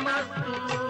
శుభమస్తు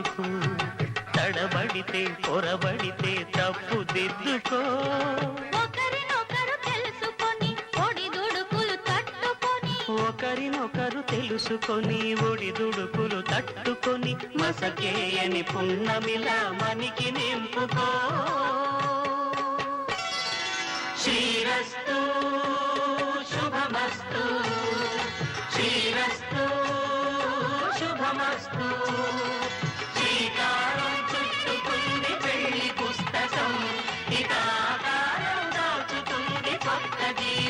చేసుకో తడబడితే పొరబడితే తప్పు దిద్దుకో ఒకరినొకరు తెలుసుకొని ఒడిదుడుకులు తట్టుకొని. ఒకరినొకరు తెలుసుకొని ఒడిదుడుకులు తట్టుకొని. మసకేయని పున్నమిలా మనికి నింపుకో. శ్రీరస్తు దాచుతుంది